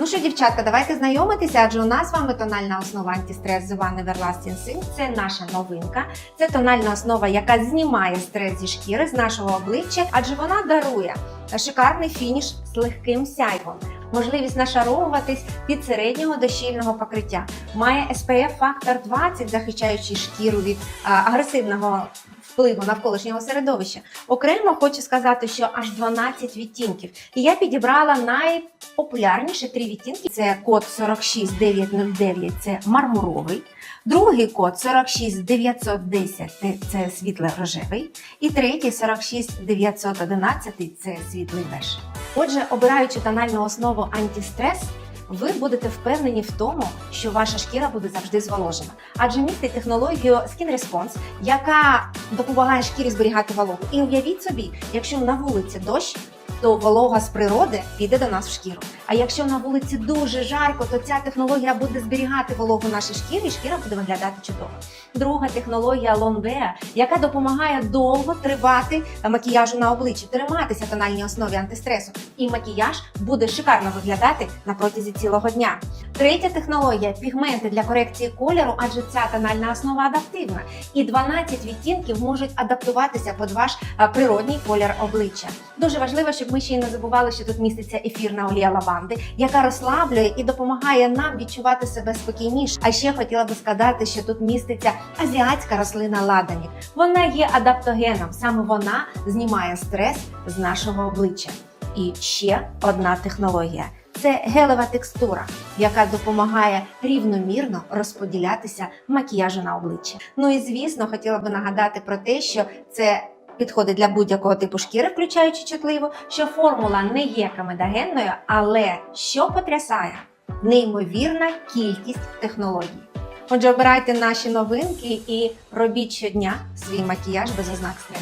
Ну що, дівчатка, давайте знайомитися, адже у нас з вами тональна основа антистрес The One Everlasting Silk. Це наша новинка. Це тональна основа, яка знімає стрес зі шкіри з нашого обличчя, адже вона дарує шикарний фініш з легким сяйвом. Можливість нашаровуватись від середнього до щільного покриття. Має SPF фактор 20, захищаючи шкіру від агресивного впливу навколишнього середовища. Окремо хочу сказати, що аж 12 відтінків. І я підібрала найпопулярніші три відтінки. Це код 46909, це мармуровий. Другий код 46910 це- світло-рожевий. І третій 46911 це світлий беж. Отже, обираючи тональну основу антистрес, ви будете впевнені в тому, що ваша шкіра буде завжди зволожена, адже містить технологію Skin Response, яка допомагає шкірі зберігати вологу. І уявіть собі, якщо на вулиці дощ, то волога з природи піде до нас в шкіру. А якщо на вулиці дуже жарко, то ця технологія буде зберігати вологу нашій шкірі, і шкіра буде виглядати чудово. Друга технологія Longwear, яка допомагає довго тривати макіяжу на обличчі, триматися тональній основі антистресу, і макіяж буде шикарно виглядати на протязі цілого дня. Третя технологія пігменти для корекції кольору, адже ця тональна основа адаптивна, і 12 відтінків можуть адаптуватися під ваш а, природній колір обличчя. Дуже важливо, щоб ми ще й не забували, що тут міститься ефірна олія лаванди, яка розслаблює і допомагає нам відчувати себе спокійніше. А ще хотіла би сказати, що тут міститься азіатська рослина ладанік. Вона є адаптогеном, саме вона знімає стрес з нашого обличчя. І ще одна технологія. Це гелева текстура, яка допомагає рівномірно розподілятися макіяжу на обличчі. Ну і звісно, хотіла би нагадати про те, що це підходить для будь-якого типу шкіри, включаючи чутливу, що формула не є камедогенною, але що потрясає неймовірна кількість технологій. Отже, обирайте наші новинки і робіть щодня свій макіяж без ознак стресу.